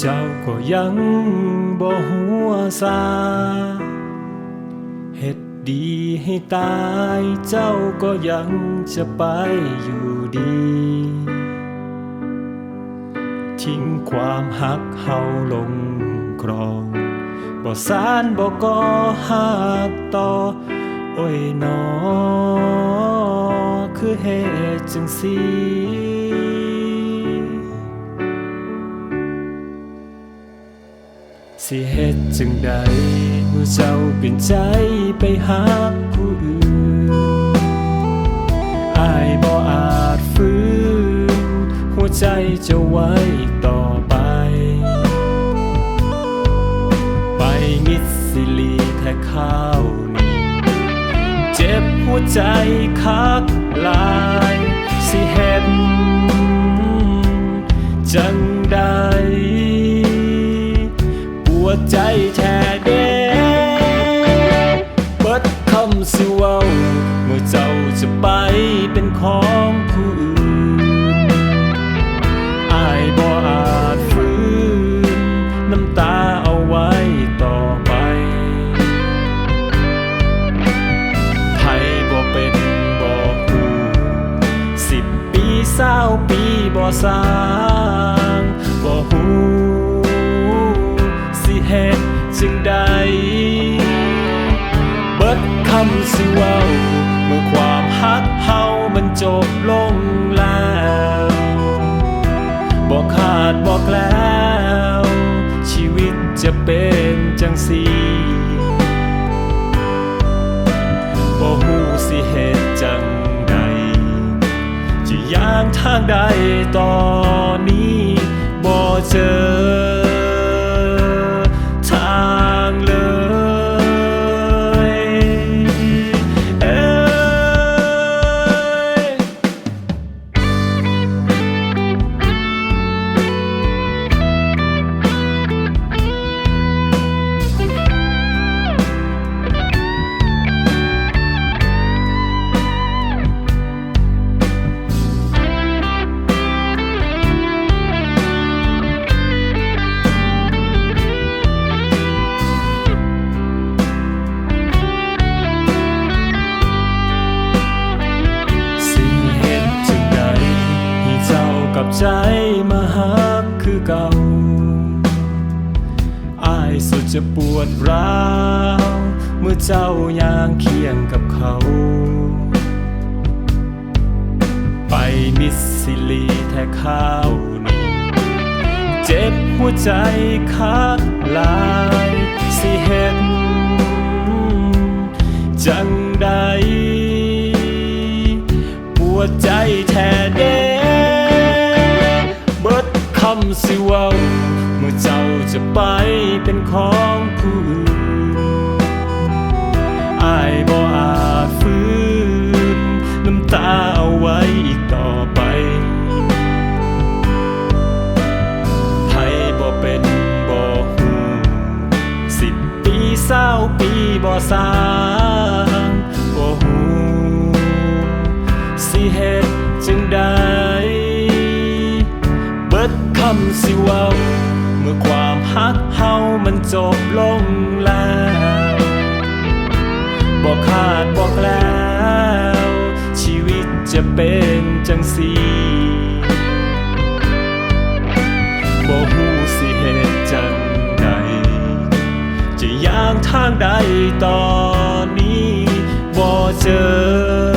เจ้าก็ยังบ่หัวซาเฮ็ดดีให้ตายเจ้าก็ยังจะไปอยู่ดี ทิ้งความหักเฮาลงครองบ่สารบ่ก่อหักต่อ โอ้ยหนอคือเหตุจังสี สิเหตุจังใดเมื่อเจ้าเปลี่ยนใจไปหาผู้อื่นอายบ่อาจฟื้นหัวใจจะไว้ต่อไป ไปมิดสิลีแท้ข้าวนี่เจ็บหัวใจคักหลาย สิเห็นจัง ใจแท้เด้เบิดคำสิเว้าเมื่อเจ้าจะไปเป็นของผู้อื่นอายบ่อาจฟื้นน้ำตาเอาไว้ต่อไปไทยบ่เป็นบ่ฮู้สิบปีเศร้าปีบ่สร้า จึงใด เบิดคำสิเว้าเมื่อความฮักเฮามันจบลงแล้วบอกขาดบอกแล้ว ชีวิตจะเป็นจังสีบ่ฮู้สิเหตุจังใดจะย่างทางใดต่อ ใจมาหักคือเก่าอายสุดจะปวดร้าว เมื่อเจ้าย่างเคียงกับเขา ไปมิสซิลีแท้ข้าวนี่เจ็บหัวใจคักหลายสิเห็น จังใด ปวดใจแท้เด้ สิเว้าเมื่อเจ้าจะไปเป็นของผู้อื่นอายบ่อาจฟื้นน้ำตาเอาไว้อีกต่อไปไทยบ่เป็นบ่ฮู้สิบปีเศร้าปีบ่สาำสิเว้า เมื่อความฮักเฮามันจบลงแล้วบอกขาดบอกแล้ว ชีวิตจะเป็นจังสีบ่ฮู้สิเหตุจังใดจะย่างทางใดตอนนี้บ่เจอ